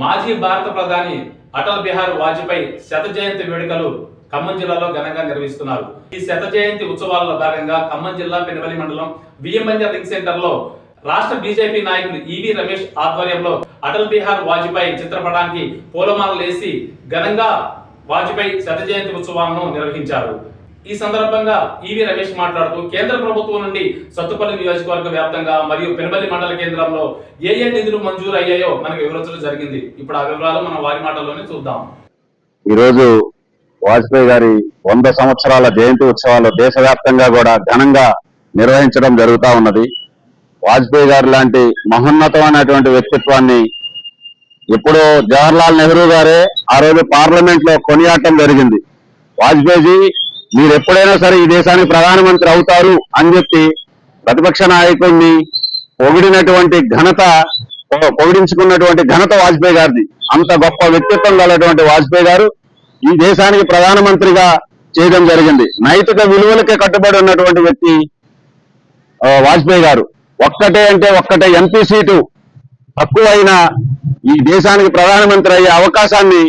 మాజీ భారత ప్రధాని అటల్ బిహారీ వాజ్పేయి శత జయంతి వేడుకలు ఖమ్మం జిల్లాలో ఘనంగా నిర్వహిస్తున్నారు. ఈ శత జయంతి ఉత్సవాలలో భాగంగా ఖమ్మం జిల్లా పెనవలి మండలం విఎంబంజర్ రింగ్ సెంటర్లో రాష్ట్ర బీజేపీ నాయకులు ఈవి రమేష్ ఆధ్వర్యంలో అటల్ బిహార్ వాజ్పేయి చిత్రపటానికి పూలమాలలు వేసి ఘనంగా వాజ్పేయి శత జయంతి ఉత్సవాలను నిర్వహించారు. ఈ సందర్భంగా ఈవి రమేష్ మాట్లాడుతూ కేంద్ర ప్రభుత్వం నుండి సత్తుపల్లి నియోజకవర్గ వ్యాప్తంగా మరియు పెనబల్లి మండల కేంద్రంలో ఏ ఏ నిధులు మంజూరు అయ్యాయో మనకు వివరించడం జరిగింది. ఇప్పుడు ఆ వివరాలు మనం వారి మాటల్లోనే చూద్దాం. ఈరోజు వాజ్పేయి గారి వంద సంవత్సరాల జయంతి ఉత్సవాలు దేశవ్యాప్తంగా కూడా ఘనంగా నిర్వహించడం జరుగుతూ ఉన్నది. వాజ్పేయి గారు లాంటి మహోన్నతమైనటువంటి వ్యక్తిత్వాన్ని ఇప్పుడు జవహర్లాల్ నెహ్రూ గారే ఆ రోజు పార్లమెంట్లో కొనియాటం జరిగింది. వాజ్పేయి మీరు ఎప్పుడైనా సరే ఈ దేశానికి ప్రధానమంత్రి అవుతారు అని చెప్పి ప్రతిపక్ష నాయకుడిని పొగిడినటువంటి ఘనత పొగిడించుకున్నటువంటి ఘనత వాజ్పేయి గారిది. అంత గొప్ప వ్యక్తిత్వం గలటువంటి వాజ్పేయి గారు ఈ దేశానికి ప్రధానమంత్రిగా చేయడం జరిగింది. నైతిక విలువలకే కట్టుబడి ఉన్నటువంటి వ్యక్తి వాజ్పేయి గారు. ఒక్కటే అంటే ఒక్కటే ఎంపీ సీటు తక్కువైన ఈ దేశానికి ప్రధానమంత్రి అయ్యే అవకాశాన్ని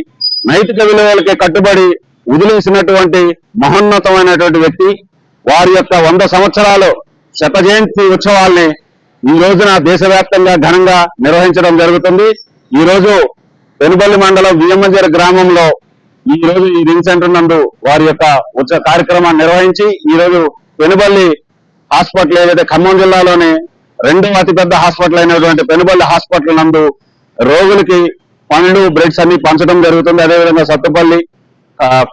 నైతిక విలువలకే కట్టుబడి వదిలేసినటువంటి మహోన్నతమైనటువంటి వ్యక్తి వారి యొక్క వంద సంవత్సరాలు శత జయంతి ఉత్సవాల్ని ఈ రోజున దేశవ్యాప్తంగా ఘనంగా నిర్వహించడం జరుగుతుంది. ఈ రోజు పెనుబల్లి మండలం బియ్యమంజర గ్రామంలో ఈ రోజు ఈ రింగ్ సెంటర్ నందు వారి యొక్క ఉత్సవ కార్యక్రమాన్ని నిర్వహించి ఈ రోజు పెనుబల్లి హాస్పిటల్ ఏదైతే ఖమ్మం జిల్లాలోని రెండవ అతిపెద్ద హాస్పిటల్ అయినటువంటి పెనుబల్లి హాస్పిటల్ నందు రోగులకి పండ్లు బ్రెడ్స్ అన్ని పంచడం జరుగుతుంది. అదేవిధంగా సత్తుపల్లి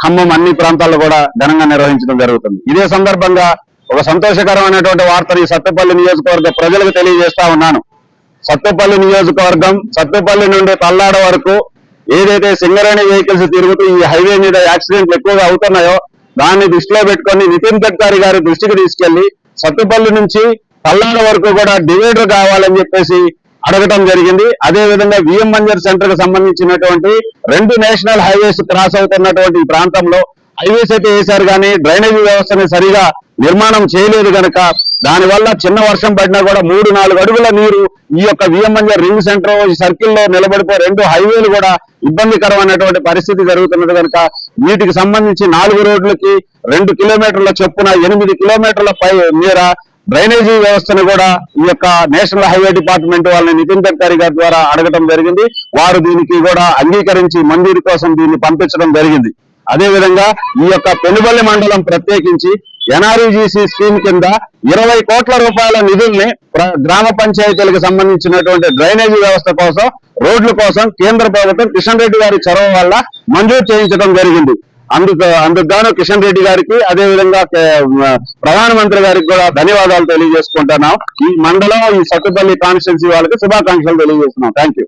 ఖమ్మం అన్ని ప్రాంతాల్లో కూడా ఘనంగా నిర్వహించడం జరుగుతుంది. ఇదే సందర్భంగా ఒక సంతోషకరమైనటువంటి వార్తని సత్తుపల్లి నియోజకవర్గ ప్రజలకు తెలియజేస్తా ఉన్నాను. సత్తపల్లి నియోజకవర్గం సత్తుపల్లి నుండి తల్లాడ వరకు ఏదైతే సింగరేణి వెహికల్స్ తిరుగుతూ ఈ హైవే మీద యాక్సిడెంట్లు ఎక్కువగా అవుతున్నాయో దాన్ని దృష్టిలో పెట్టుకొని నితిన్ గడ్కరీ గారి దృష్టికి తీసుకెళ్ళి సత్తుపల్లి నుంచి తల్లాడ వరకు కూడా డివైడర్ కావాలని చెప్పేసి అడగటం జరిగింది. అదే విధంగా విఎం మంజర్ సెంటర్కు సంబంధించినటువంటి రెండు నేషనల్ హైవేస్ క్రాస్ అవుతున్నటువంటి ఈ ప్రాంతంలో హైవేస్ అయితే వేశారు కానీ డ్రైనేజీ వ్యవస్థని సరిగా నిర్మాణం చేయలేదు కనుక దానివల్ల చిన్న వర్షం పడినా కూడా మూడు నాలుగు అడుగుల నీరు ఈ యొక్క విఎంఎన్ఆర్ రింగ్ సెంటర్ ఈ సర్కిల్లో నిలబడిపోయి రెండు హైవేలు కూడా ఇబ్బందికరమైనటువంటి పరిస్థితి జరుగుతున్నది కనుక వీటికి సంబంధించి నాలుగు రోడ్లకి రెండు కిలోమీటర్ల చొప్పున ఎనిమిది కిలోమీటర్ల పై మేర డ్రైనేజీ వ్యవస్థను కూడా ఈ యొక్క నేషనల్ హైవే డిపార్ట్మెంట్ వాళ్ళని నితిన్ గడ్కరీ గారి ద్వారా అడగటం జరిగింది. వారు దీనికి కూడా అంగీకరించి మంజూరు కోసం దీన్ని పంపించడం జరిగింది. అదే విధంగా ఈ యొక్క పెనుబల్లి మండలం ప్రత్యేకించి ఎన్ఆర్యుజీసీ స్కీమ్ కింద ఇరవై కోట్ల రూపాయల నిధుల్ని గ్రామ పంచాయతీలకు సంబంధించినటువంటి డ్రైనేజీ వ్యవస్థ కోసం రోడ్ల కోసం కేంద్ర ప్రభుత్వం కిషన్ రెడ్డి గారి చొరవ వల్ల మంజూరు చేయించడం జరిగింది. అందుకు అందుకు కిషన్ రెడ్డి గారికి అదే విధంగా ప్రధానమంత్రి గారికి కూడా ధన్యవాదాలు తెలియజేసుకుంటున్నాం. ఈ మండలం ఈ సత్తుపల్లి కాన్స్టిట్యున్సీ వాళ్ళకి శుభాకాంక్షలు తెలియజేస్తున్నాం. Thank you